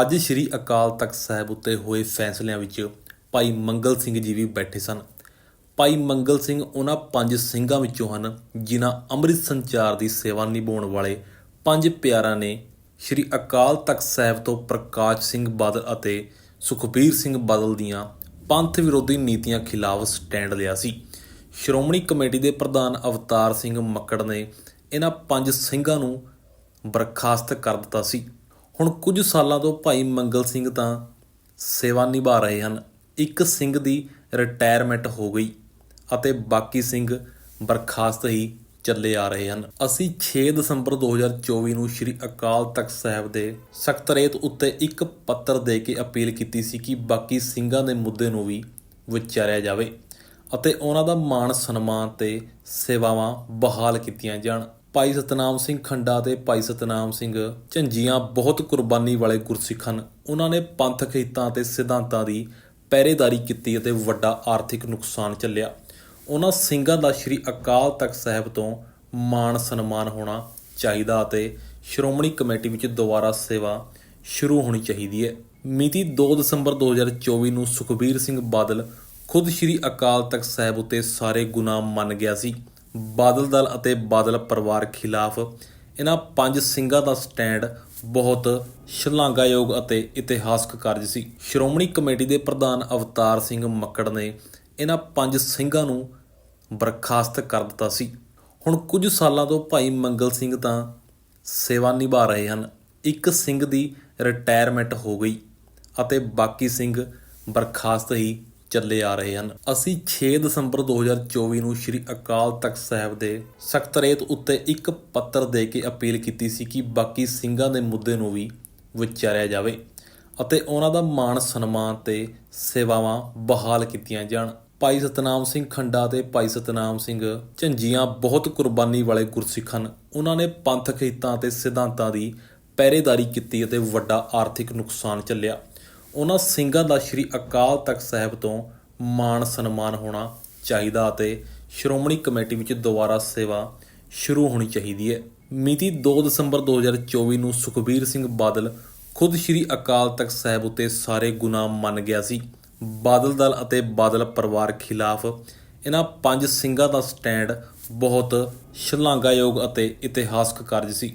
ਅੱਜ ਸ੍ਰੀ ਅਕਾਲ ਤਖਤ ਸਾਹਿਬ ਉੱਤੇ ਹੋਏ ਫੈਸਲਿਆਂ ਵਿੱਚ ਭਾਈ ਮੰਗਲ ਸਿੰਘ ਜੀ ਵੀ ਬੈਠੇ ਸਨ। ਭਾਈ ਮੰਗਲ ਸਿੰਘ ਉਹਨਾਂ ਪੰਜ ਸਿੰਘਾਂ ਵਿੱਚੋਂ ਹਨ, ਜਿਨ੍ਹਾਂ ਅੰਮ੍ਰਿਤ ਸੰਚਾਰ ਦੀ ਸੇਵਾ ਨਿਭਾਉਣ ਵਾਲੇ ਪੰਜ ਪਿਆਰਾਂ ਨੇ ਸ੍ਰੀ ਅਕਾਲ ਤਖਤ ਸਾਹਿਬ ਤੋਂ ਪ੍ਰਕਾਸ਼ ਸਿੰਘ ਬਾਦਲ ਅਤੇ ਸੁਖਬੀਰ ਸਿੰਘ ਬਾਦਲ ਦੀਆਂ ਪੰਥ ਵਿਰੋਧੀ ਨੀਤੀਆਂ ਖਿਲਾਫ ਸਟੈਂਡ ਲਿਆ ਸੀ। ਸ਼੍ਰੋਮਣੀ ਕਮੇਟੀ ਦੇ ਪ੍ਰਧਾਨ ਅਵਤਾਰ ਸਿੰਘ ਮੱਕੜ ਨੇ ਇਹਨਾਂ ਪੰਜ ਸਿੰਘਾਂ ਨੂੰ ਬਰਖਾਸਤ ਕਰ ਦਿੱਤਾ ਸੀ। ਹੁਣ ਕੁਝ ਸਾਲਾਂ ਤੋਂ ਭਾਈ ਮੰਗਲ ਸਿੰਘ ਤਾਂ ਸੇਵਾ ਨਿਭਾ ਰਹੇ ਹਨ। ਇੱਕ ਸਿੰਘ ਦੀ ਰਿਟਾਇਰਮੈਂਟ ਹੋ ਗਈ ਅਤੇ ਬਾਕੀ ਸਿੰਘ ਬਰਖਾਸਤ ਹੀ ਚੱਲੇ ਆ ਰਹੇ ਹਨ। ਅਸੀਂ 6 ਦਸੰਬਰ 2024 ਨੂੰ ਸ੍ਰੀ ਅਕਾਲ ਤਖਤ ਸਾਹਿਬ ਦੇ ਸਕਤਰੇਤ ਉੱਤੇ ਇੱਕ ਪੱਤਰ ਦੇ ਕੇ ਅਪੀਲ ਕੀਤੀ ਸੀ ਕਿ ਬਾਕੀ ਸਿੰਘਾਂ ਦੇ ਮੁੱਦੇ ਨੂੰ ਵੀ ਵਿਚਾਰਿਆ ਜਾਵੇ ਅਤੇ ਉਹਨਾਂ ਦਾ ਮਾਣ ਸਨਮਾਨ ਤੇ ਸੇਵਾਵਾਂ ਬਹਾਲ ਕੀਤੀਆਂ ਜਾਣ। ਭਾਈ ਸਤਨਾਮ ਸਿੰਘ ਖੰਡਾ ਤੇ ਭਾਈ ਸਤਨਾਮ ਸਿੰਘ ਝੰਜੀਆਂ ਬਹੁਤ ਕੁਰਬਾਨੀ ਵਾਲੇ ਗੁਰਸਿੱਖ ਹਨ। ਉਹਨਾਂ ਨੇ ਪੰਥਕ ਹਿੱਤਾਂ ਤੇ ਸਿਧਾਂਤਾਂ ਦੀ ਪਹਿਰੇਦਾਰੀ ਕੀਤੀ ਅਤੇ ਵੱਡਾ ਆਰਥਿਕ ਨੁਕਸਾਨ ਝੱਲਿਆ। ਉਹਨਾਂ ਸਿੰਘਾਂ ਦਾ ਸ੍ਰੀ ਅਕਾਲ ਤਖਤ ਸਾਹਿਬ ਤੋਂ ਮਾਣ ਸਨਮਾਨ ਹੋਣਾ ਚਾਹੀਦਾ ਅਤੇ ਸ਼੍ਰੋਮਣੀ ਕਮੇਟੀ ਵਿੱਚ ਦੁਬਾਰਾ ਸੇਵਾ ਸ਼ੁਰੂ ਹੋਣੀ ਚਾਹੀਦੀ ਹੈ। ਮਿਤੀ 2 ਦਸੰਬਰ 2024 ਨੂੰ ਸੁਖਬੀਰ ਸਿੰਘ ਬਾਦਲ ਖੁਦ ਸ੍ਰੀ ਅਕਾਲ ਤਖਤ ਸਾਹਿਬ ਉਤੇ ਸਾਰੇ ਗੁਨਾਹ ਮੰਨ ਗਿਆ ਸੀ। ਬਾਦਲ ਦਲ ਅਤੇ ਬਾਦਲ ਪਰਿਵਾਰ ਖਿਲਾਫ ਇਹਨਾਂ ਪੰਜ ਸਿੰਘਾਂ ਦਾ ਸਟੈਂਡ ਬਹੁਤ ਸ਼ਲਾਘਾਯੋਗ ਅਤੇ ਇਤਿਹਾਸਕ ਕਾਰਜ ਸੀ। ਸ਼੍ਰੋਮਣੀ ਕਮੇਟੀ ਦੇ ਪ੍ਰਧਾਨ ਅਵਤਾਰ ਸਿੰਘ ਮੱਕੜ ਨੇ ਇਹਨਾਂ ਪੰਜ ਸਿੰਘਾਂ ਨੂੰ ਬਰਖਾਸਤ ਕਰ ਦਿੱਤਾ ਸੀ। ਹੁਣ ਕੁਝ ਸਾਲਾਂ ਤੋਂ ਭਾਈ ਮੰਗਲ ਸਿੰਘ ਤਾਂ ਸੇਵਾ ਨਿਭਾ ਰਹੇ ਹਨ। ਇੱਕ ਸਿੰਘ ਦੀ ਰਿਟਾਇਰਮੈਂਟ ਹੋ ਗਈ ਅਤੇ ਬਾਕੀ ਸਿੰਘ ਬਰਖਾਸਤ ਹੀ ਚੱਲੇ ਆ ਰਹੇ ਹਨ। ਅਸੀਂ 6 ਦਸੰਬਰ 2024 ਨੂੰ ਸ੍ਰੀ ਅਕਾਲ ਤਖਤ ਸਾਹਿਬ ਦੇ ਸਕੱਤਰੇਤ ਉੱਤੇ ਇੱਕ ਪੱਤਰ ਦੇ ਕੇ ਅਪੀਲ ਕੀਤੀ ਸੀ ਕਿ ਬਾਕੀ ਸਿੰਘਾਂ ਦੇ ਮੁੱਦੇ ਨੂੰ ਵੀ ਵਿਚਾਰਿਆ ਜਾਵੇ ਅਤੇ ਉਹਨਾਂ ਦਾ ਮਾਣ ਸਨਮਾਨ ਤੇ ਸੇਵਾਵਾਂ ਬਹਾਲ ਕੀਤੀਆਂ ਜਾਣ। ਭਾਈ ਸਤਨਾਮ ਸਿੰਘ ਖੰਡਾ ਤੇ ਭਾਈ ਸਤਨਾਮ ਸਿੰਘ ਝੰਜੀਆਂ ਬਹੁਤ ਕੁਰਬਾਨੀ ਵਾਲੇ ਗੁਰਸਿੱਖ ਹਨ। ਉਹਨਾਂ ਨੇ ਪੰਥਕ ਹਿੱਤਾਂ ਤੇ ਸਿਧਾਂਤਾਂ ਦੀ ਪਹਿਰੇਦਾਰੀ ਕੀਤੀ ਅਤੇ ਵੱਡਾ ਆਰਥਿਕ ਨੁਕਸਾਨ ਝੱਲਿਆ ਉਹਨਾਂ ਸਿੰਘਾਂ ਦਾ ਸ੍ਰੀ ਅਕਾਲ ਤਖਤ ਸਾਹਿਬ ਤੋਂ ਮਾਣ ਸਨਮਾਨ ਹੋਣਾ ਚਾਹੀਦਾ ਅਤੇ ਸ਼੍ਰੋਮਣੀ ਕਮੇਟੀ ਵਿੱਚ ਦੁਬਾਰਾ ਸੇਵਾ ਸ਼ੁਰੂ ਹੋਣੀ ਚਾਹੀਦੀ ਹੈ। ਮਿਤੀ 2 ਦਸੰਬਰ 2024 ਨੂੰ ਸੁਖਬੀਰ ਸਿੰਘ ਬਾਦਲ ਖੁਦ ਸ੍ਰੀ ਅਕਾਲ ਤਖਤ ਸਾਹਿਬ ਉਤੇ ਸਾਰੇ ਗੁਨਾਹ ਮੰਨ ਗਿਆ ਸੀ। ਬਾਦਲ ਦਲ ਅਤੇ ਬਾਦਲ ਪਰਿਵਾਰ ਖਿਲਾਫ ਇਹਨਾਂ ਪੰਜ ਸਿੰਘਾਂ ਦਾ ਸਟੈਂਡ ਬਹੁਤ ਸ਼ਲਾਘਾਯੋਗ ਅਤੇ ਇਤਿਹਾਸਕ ਕਾਰਜ ਸੀ।